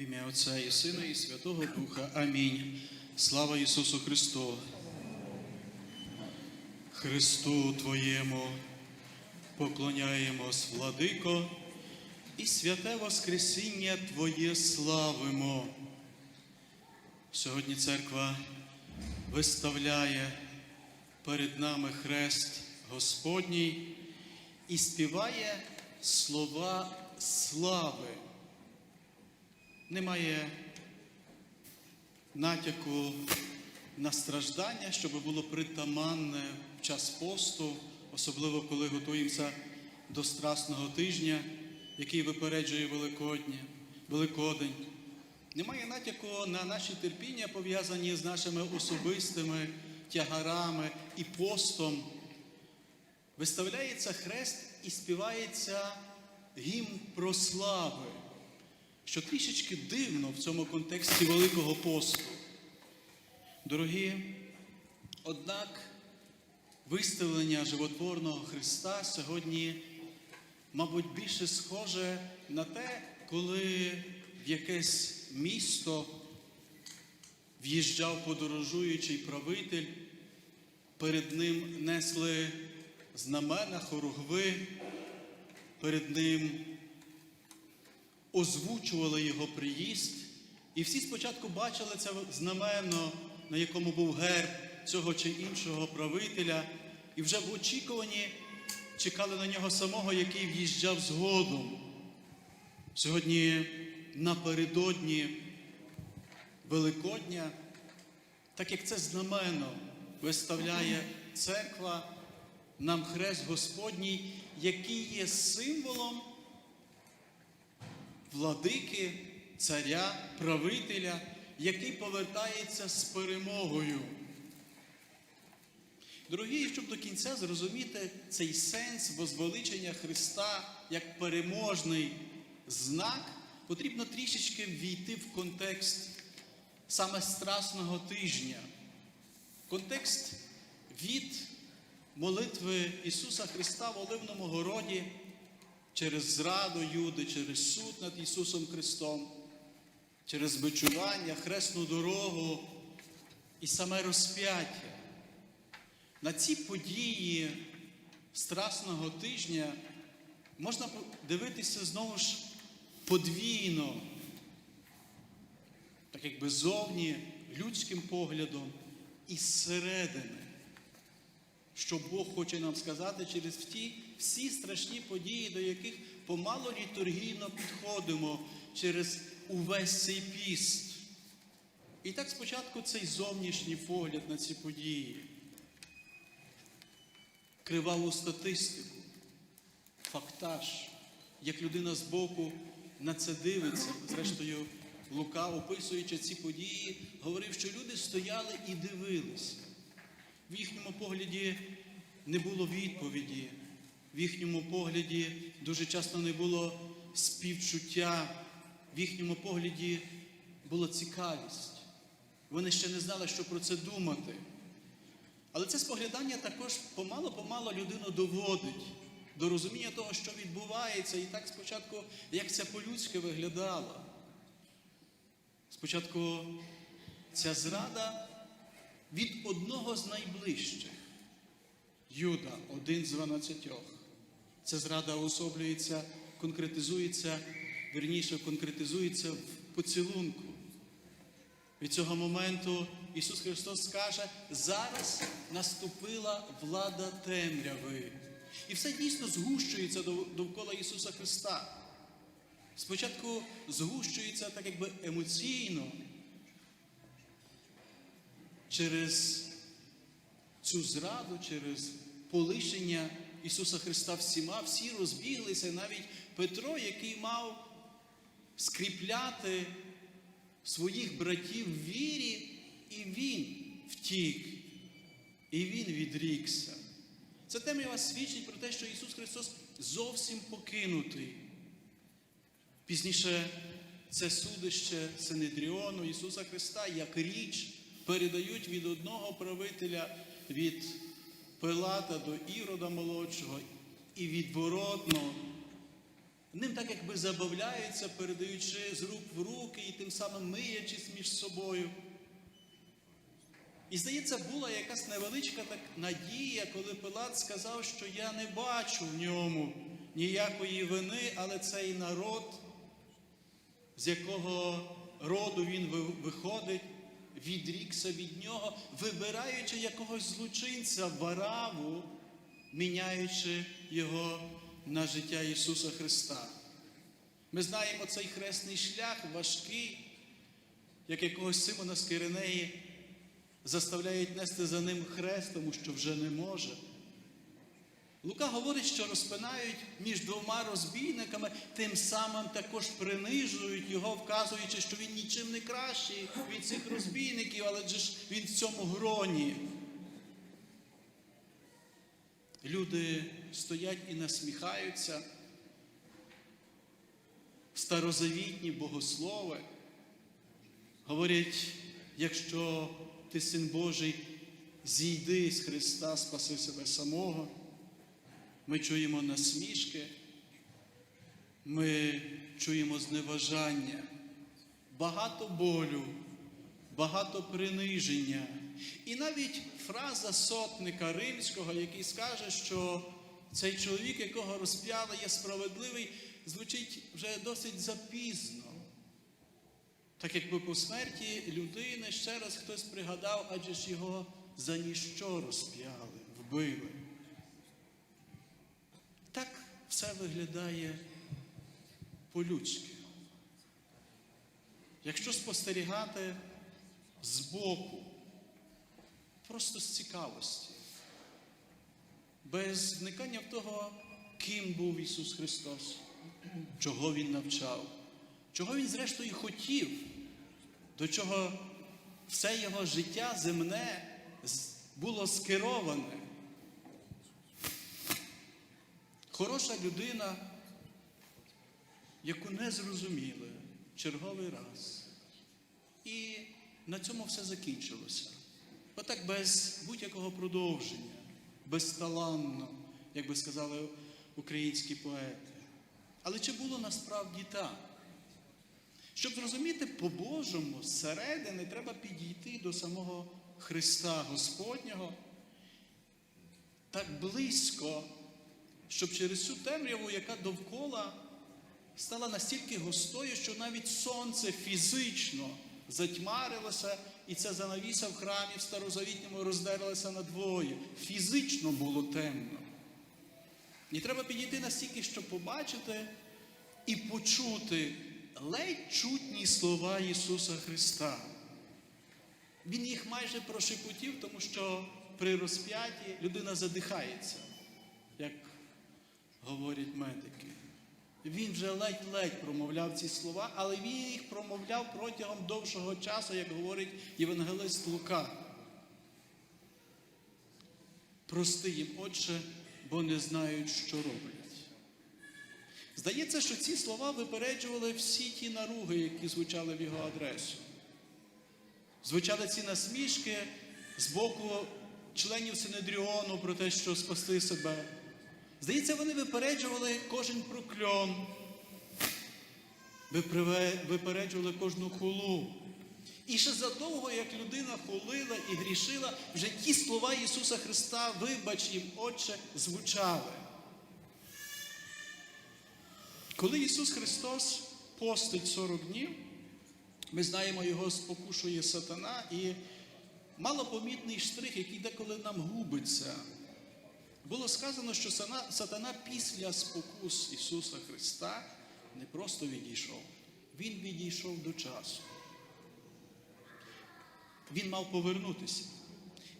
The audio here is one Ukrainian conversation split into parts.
Ім'я Отця і Сина, і Святого Духа. Амінь. Слава Ісусу Христу. Христу Твоєму поклоняємось, владико, і святе Воскресіння Твоє славимо. Сьогодні церква виставляє перед нами хрест Господній і співає слова слави. Немає натяку на страждання, щоб було притаманне в час посту, особливо коли готуємося до Страсного тижня, який випереджує Великодня, Великодень. Немає натяку на наші терпіння, пов'язані з нашими особистими тягарами і постом. Виставляється хрест і співається гімн про слави, що трішечки дивно в цьому контексті Великого посту. Дорогі, однак виставлення животворного Христа сьогодні, мабуть, більше схоже на те, коли в якесь місто в'їжджав подорожуючий правитель, перед ним несли знамена, хоругви, перед ним озвучували його приїзд. І всі спочатку бачили це знамено, на якому був герб цього чи іншого правителя, і вже в очікуванні чекали на нього самого, який в'їжджав згодом. Сьогодні напередодні Великодня, так як це знамено виставляє церква, нам хрест Господній, який є символом владики, царя, правителя, який повертається з перемогою. Дорогі, щоб до кінця зрозуміти цей сенс возвеличення Христа як переможний знак, потрібно трішечки ввійти в контекст саме Страсного тижня. Контекст від молитви Ісуса Христа в Оливному городі через зраду Юди, через суд над Ісусом Христом, через бичування, хресну дорогу і саме розп'яття. На ці події Страсного тижня можна дивитися знову ж подвійно, так якби зовні людським поглядом і зсередини, що Бог хоче нам сказати через ті всі страшні події, до яких помало літургійно підходимо через увесь цей піст. І так спочатку цей зовнішній погляд на ці події, криваву статистику, фактаж, як людина збоку на це дивиться, зрештою. Лука, описуючи ці події, говорив, що люди стояли і дивилися. В їхньому погляді не було відповіді, в їхньому погляді дуже часто не було співчуття, в їхньому погляді була цікавість. Вони ще не знали, що про це думати. Але це споглядання також помало-помало людину доводить до розуміння того, що відбувається, і так спочатку, як це по-людськи виглядало. Спочатку ця зрада від одного з найближчих. Юда, один з дванадцятьох. Ця зрада особлюється, конкретизується, верніше конкретизується в поцілунку. Від цього моменту Ісус Христос скаже, зараз наступила влада темряви. І все дійсно згущується довкола Ісуса Христа. Спочатку згущується так якби емоційно через цю зраду, через полишення Ісуса Христа всіма, всі розбіглися, навіть Петро, який мав скріпляти своїх братів в вірі, і він втік, і він відрікся. Це темрява свідчить про те, що Ісус Христос зовсім покинутий. Пізніше це судище Синедріону Ісуса Христа як річ передають від одного правителя, від Пилата до Ірода молодшого, і відворотно ним так якби забавляються, передаючи з рук в руки і тим самим миячись між собою. І здається, була якась невеличка так надія, коли Пилат сказав, що я не бачу в ньому ніякої вини, але цей народ, з якого роду він виходить, відрікся від нього, вибираючи якогось злочинця вараву, міняючи його на життя Ісуса Христа. Ми знаємо цей хресний шлях важкий, як якогось Симона з Киринеї заставляють нести за ним хрест, тому що вже не може. Лука говорить, що розпинають між двома розбійниками, тим самим також принижують його, вказуючи, що він нічим не кращий від цих розбійників, але ж він в цьому гроні. Люди стоять і насміхаються. Старозавітні богослови говорять, якщо ти син Божий, зійди з Христа, спаси себе самого. Ми чуємо насмішки, ми чуємо зневажання, багато болю, багато приниження. І навіть фраза сотника римського, який скаже, що цей чоловік, якого розп'яли, є справедливий, звучить вже досить запізно. Так якби по смерті людини ще раз хтось пригадав, адже ж його за ніщо розп'яли, вбили. Все виглядає по-людськи. Якщо спостерігати збоку, просто з цікавості, без вникання в того, ким був Ісус Христос, чого Він навчав, чого Він зрештою хотів, до чого все його життя земне було скероване. Хороша людина, яку не зрозуміли черговий раз. І на цьому все закінчилося. Отак без будь-якого продовження, безталанно, як би сказали українські поети. Але чи було насправді так? Щоб зрозуміти по-божому, зсередини треба підійти до самого Христа Господнього так близько, щоб через цю темряву, яка довкола стала настільки густою, що навіть сонце фізично затьмарилося, і ця занавіса в храмі в старозавітньому роздерлася надвоє. Фізично було темно. І треба підійти настільки, щоб побачити і почути ледь чутні слова Ісуса Христа. Він їх майже прошепотів, тому що при розп'ятті людина задихається, як говорять медики. Він вже ледь-ледь промовляв ці слова, але він їх промовляв протягом довшого часу, як говорить євангелист Лука. Прости їм, Отче, бо не знають, що роблять. Здається, що ці слова випереджували всі ті наруги, які звучали в його адресу. Звучали ці насмішки з боку членів Синедріону про те, що спасти себе. Здається, вони випереджували кожен прокльон, випереджували кожну хулу. І ще задовго, як людина хулила і грішила, вже ті слова Ісуса Христа, вибач їм, Отче, звучали. Коли Ісус Христос постить 40 днів, ми знаємо, його спокушує сатана і малопомітний штрих, який деколи нам губиться. Було сказано, що сатана після спокус Ісуса Христа не просто відійшов, Він відійшов до часу. Він мав повернутися.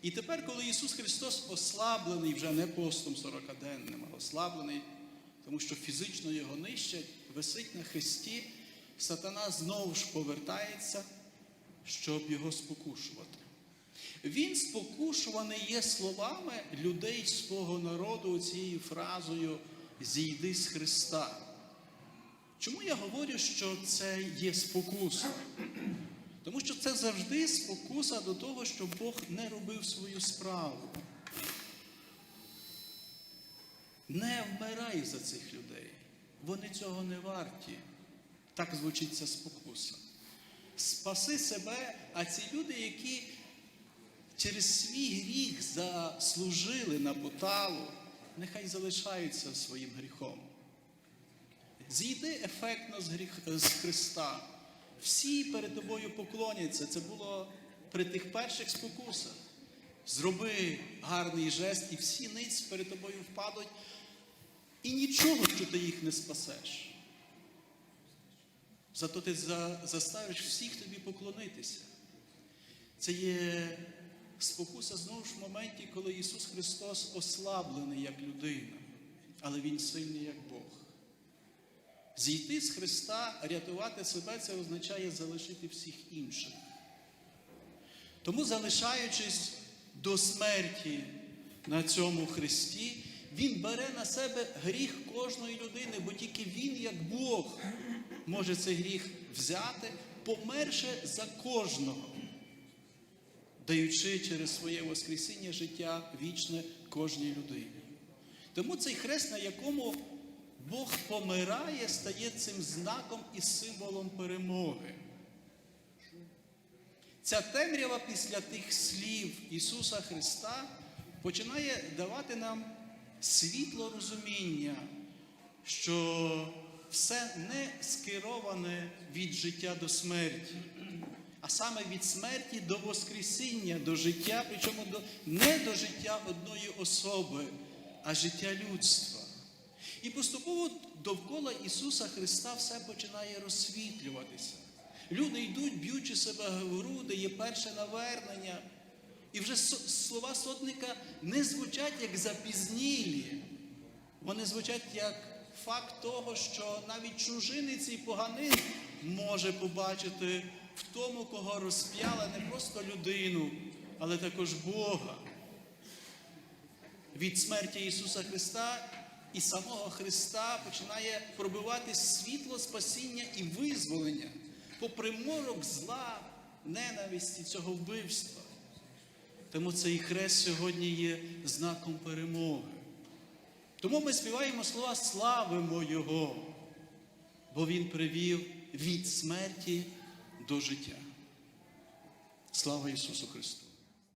І тепер, коли Ісус Христос ослаблений вже не постом 40-денним, а ослаблений, тому що фізично його нищать, висить на хресті, сатана знову ж повертається, щоб його спокушувати. Він спокушуваний є словами людей свого народу цією фразою Зійди з Христа. Чому я говорю, що це є спокуса? Тому що це завжди спокуса до того, щоб Бог не робив свою справу. Не вмирай за цих людей. вони цього не варті. Так звучить ця спокуса. Спаси себе, а ці люди, які через свій гріх заслужили на поталу, нехай залишаються своїм гріхом. Зійди ефектно з, гріх, з Христа. Всі перед тобою поклоняться. Це було при тих перших спокусах. Зроби гарний жест, і всі ниць перед тобою впадуть. І нічого, що ти їх не спасеш. Зато ти за, заставиш всіх тобі поклонитися. Це є спокуса знову ж в моменті, коли Ісус Христос ослаблений як людина, але Він сильний як Бог. Зійти з Христа, рятувати себе, це означає залишити всіх інших. Тому, залишаючись до смерті на цьому Христі, Він бере на себе гріх кожної людини, бо тільки Він, як Бог, може цей гріх взяти, померше за кожного, даючи через своє Воскресіння життя вічне кожній людині. Тому цей хрест, на якому Бог помирає, стає цим знаком і символом перемоги. Ця темрява після тих слів Ісуса Христа починає давати нам світло розуміння, що все не скероване від життя до смерті, а саме від смерті до Воскресіння, до життя, причому до, не до життя одної особи, а життя людства. І поступово довкола Ісуса Христа все починає розсвітлюватися. Люди йдуть, б'ючи себе в груди, є перше навернення. І вже слова сотника не звучать як запізнілі. Вони звучать як факт того, що навіть чужинець і поганин може побачити в тому, кого розп'яла не просто людину, але також Бога. Від смерті Ісуса Христа і самого Христа починає пробивати світло спасіння і визволення, попри морок зла, ненависті цього вбивства. Тому цей хрест сьогодні є знаком перемоги. Тому ми співаємо слова славимо Його, бо Він привів від смерті до життя. Слава Ісусу Христу!